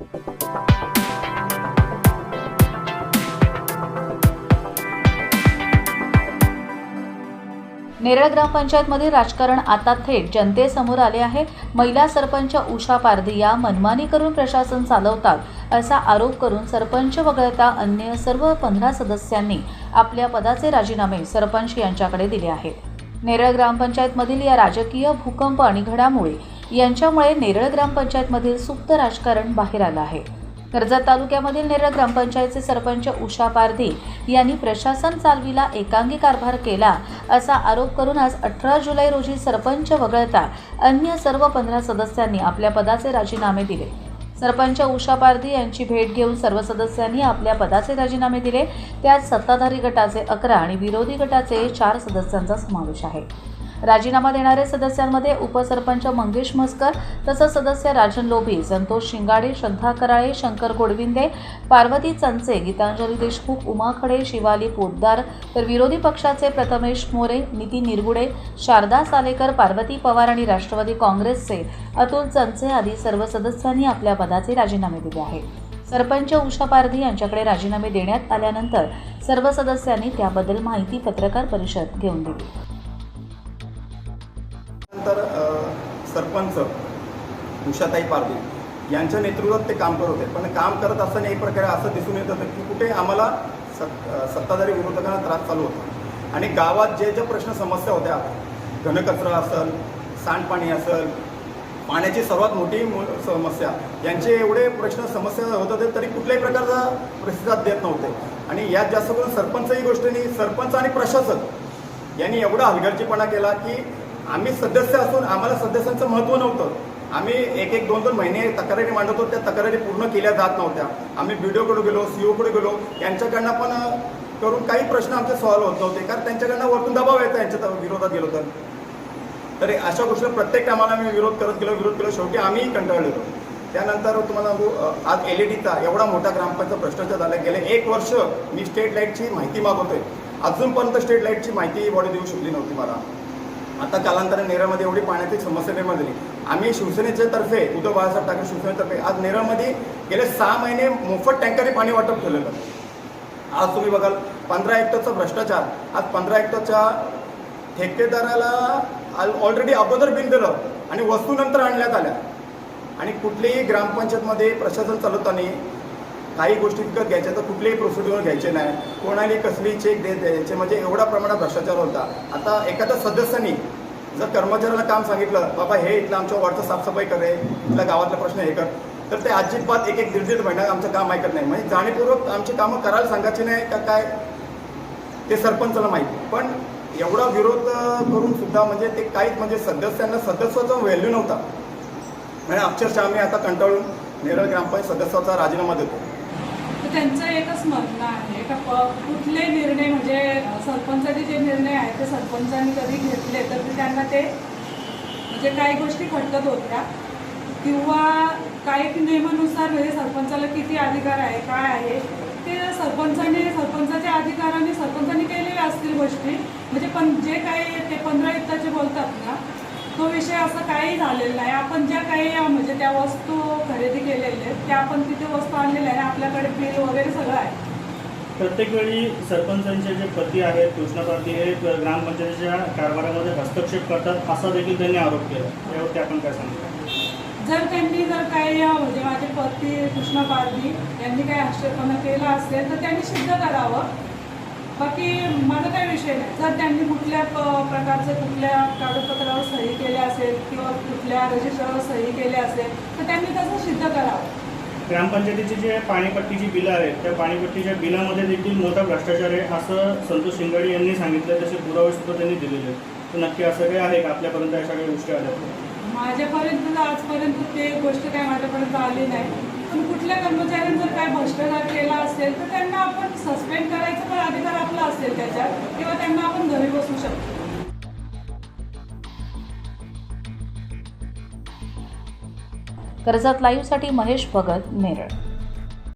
नेरळ ग्रामपंचायतमधील राजकारण आता थेट जनतेसमोर आले आहे. महिला सरपंच उषा पारधी या मनमानी करून प्रशासन चालवतात असा आरोप करून सरपंच वगळता अन्य सर्व पंधरा सदस्यांनी आपल्या पदाचे राजीनामे सरपंच यांच्याकडे दिले आहेत. नेरळ ग्रामपंचायतमधील या राजकीय भूकंप आणि घडामुळे यांच्यामुळे नेरळ ग्रामपंचायतमधील सुप्त राजकारण बाहेर आलं आहे. कर्जत तालुक्यामधील नेरळ ग्रामपंचायतचे सरपंच उषा पारधी यांनी प्रशासन चालवीला एकांगी कारभार केला असा आरोप करून आज अठरा जुलै रोजी सरपंच वगळता अन्य सर्व पंधरा सदस्यांनी आपल्या पदाचे राजीनामे दिले. सरपंच उषा पारधी यांची भेट घेऊन सर्व सदस्यांनी आपल्या पदाचे राजीनामे दिले. त्यात सत्ताधारी गटाचे अकरा आणि विरोधी गटाचे चार सदस्यांचा समावेश आहे. राजीनामा देणाऱ्या सदस्यांमध्ये उपसरपंच मंगेश म्हसकर तसंच सदस्य राजन लोभी संतोष शिंगाडे श्रद्धा कराळे शंकर गोडविंदे पार्वती चंचे गीतांजली देशमुख उमा खडे शिवाली पोद्दार तर विरोधी पक्षाचे प्रथमेश मोरे नितीन निरगुडे शारदा सालेकर पार्वती पवार आणि राष्ट्रवादी काँग्रेसचे अतुल चंचे आदी सर्व सदस्यांनी आपल्या पदाचे राजीनामे दिले आहेत. सरपंच उषा पारधी यांच्याकडे राजीनामे देण्यात आल्यानंतर सर्व सदस्यांनी त्याबद्दल माहिती पत्रकार परिषद घेऊन दिली. उषाताई पारदी यांच्या नेतृत्वात ते काम करत होते. पण काम करत असताना एक प्रकारे असं दिसून येत होतं की कुठे आम्हाला सत् सत्ताधारी विरोधकांना त्रास चालू होता. आणि गावात जे ज्या प्रश्न समस्या होत्या घनकचरा असेल सांडपाणी असेल पाण्याची सर्वात मोठी समस्या यांचे एवढे प्रश्न समस्या होत होते तरी कुठल्याही प्रकारचा प्रतिसाद देत नव्हते. आणि यात जास्त करून सरपंच ही गोष्ट नाही सरपंच आणि प्रशासक यांनी एवढा हलगर्जीपणा केला की आम्ही सदस्य असून आम्हाला सदस्यांचं महत्त्व नव्हतं. आम्ही एक एक दोन दोन महिने तक्रारी मांडतो त्या तक्रारी पूर्ण केल्या जात नव्हत्या. आम्ही बीडीओकडे गेलो सीओकडे गेलो. यांच्याकडनं पण करून काही प्रश्न आमचे सॉल्व्ह होत नव्हते. कारण त्यांच्याकडनं वरतून दबाव यायचा यांच्या विरोधात गेलो तर. तर अशा गोष्टी प्रत्येक टायमाला आम्ही विरोध करत गेलो विरोध केलो. शेवटी आम्हीही कंटाळलेलो. त्यानंतर तुम्हाला आज एल ई डीचा एवढा मोठा ग्रामपंचायत भ्रष्टाचार झाला. गेले एक वर्ष मी स्टेट लाईटची माहिती मागवतोय. अजूनपर्यंत स्टेट लाईटची माहिती बॉडी देऊ शकली नव्हती मला. आता कालांतराने नेरळमध्ये एवढी पाण्याची समस्या निर्माण झाली. आम्ही शिवसेनेच्या तर्फे उद्धव बाळासाहेब ठाकरे शिवसेनेतर्फे आज नेरळमध्ये गेले सहा महिने मोफत टँकरने पाणी वाटप केलेलं आज तुम्ही बघाल पंधरा हेक्टरचा भ्रष्टाचार. आज पंधरा हेक्टरच्या ठेकेदाराला ऑलरेडी अगोदर बिल दिलं आणि वस्तू नंतर आणण्यात आल्या. आणि कुठलीही ग्रामपंचायतमध्ये प्रशासन चालवताना काही गोष्टी विकत घ्यायच्या तर कुठलेही प्रोसिड्युअर घ्यायचे नाही. कोणाला कसली चेक देत द्यायचे म्हणजे एवढा प्रमाणात भ्रष्टाचार होता. आता एखाद्या सदस्यानी जर कर्मचाऱ्याला काम सांगितलं बाबा हे इथलं आमच्या वॉर्डचं साफसफाई करे इथल्या गावातला प्रश्न हे कर. तर ते अजिबात एक एक दीड दीड महिना आमचं काम ऐकत नाही. म्हणजे जाणीवपूर्वक आमची कामं करायला सांगायची नाही का काय ते सरपंचाला माहिती. पण एवढा विरोध करून सुद्धा म्हणजे ते काहीच म्हणजे सदस्यांना सदस्याचा व्हॅल्यू नव्हता. म्हणजे अक्षरशः आम्ही आता कंटाळून नेरळ ग्रामपंचायत सदस्याचा राजीनामा देतो. त्यांचं एकच म्हणणं आहे का कुठले निर्णय म्हणजे सरपंचाचे जे निर्णय आहेत ते सरपंचांनी कधी घेतले तर त्यांना ते म्हणजे काही गोष्टी खटकत होत्या. किंवा काही नियमानुसार म्हणजे सरपंचाला किती अधिकार आहे काय आहे ते सरपंचाने सरपंचाच्या अधिकाराने सरपंचाने केलेल्या असतील गोष्टी. म्हणजे पण जे काही ते पंधरा युक्ताचे बोलतात ना तो विषय असं काही झालेला नाही. आपण ज्या काही म्हणजे त्या वस्तू खरेदी केलेल्या आहेत त्या आपण तिथे वस्तू आणलेल्या आहे आपल्याकडे बिल वगैरे सगळं आहे. प्रत्येक वेळी सरपंचांचे जे पती आहेत कृष्णपाती हे ग्रामपंचायतीच्या कारभारामध्ये हस्तक्षेप करतात असा देखील त्यांनी आरोप केला. यावरती आपण काय सांगता जर त्यांनी जर काही म्हणजे माझे पती कृष्णा पारधी यांनी काही आक्षेपणा केला असेल तर त्यांनी सिद्ध करावं. बाकी माझा काही विषय नाही. जर त्यांनी कुठल्या प- प्रकारचं कुठल्या कागदपत्रावर सही केल्या असेल किंवा कुठल्या रजिस्टरवर सही केली असेल तर त्यांनी तसं सिद्ध करावं. ग्रामपंचायतीची जे पाणीपट्टीची बिलं आहेत त्या पाणीपट्टीच्या बिलामध्ये देखील मोठा भ्रष्टाचार आहे असं संतोष शिंगाडे यांनी सांगितलं तसे पुरावे सुद्धा त्यांनी दिलेले आहेत. तर नक्की असं काही आहे का? आपल्यापर्यंत अशा काही गोष्टी आल्या? माझ्यापर्यंत आजपर्यंत ते गोष्ट काय माझ्यापर्यंत आली नाही. पण कुठल्या कर्मचाऱ्यांनी जर काय भ्रष्टाचार केला असेल तर त्यांना आपण सस्पेंड करायचा पण अधिकार आपला असेल त्याच्यात किंवा त्यांना आपण घरी बसू शकतो. कर्जत लाईव्हसाठी महेश भगत नेरळ.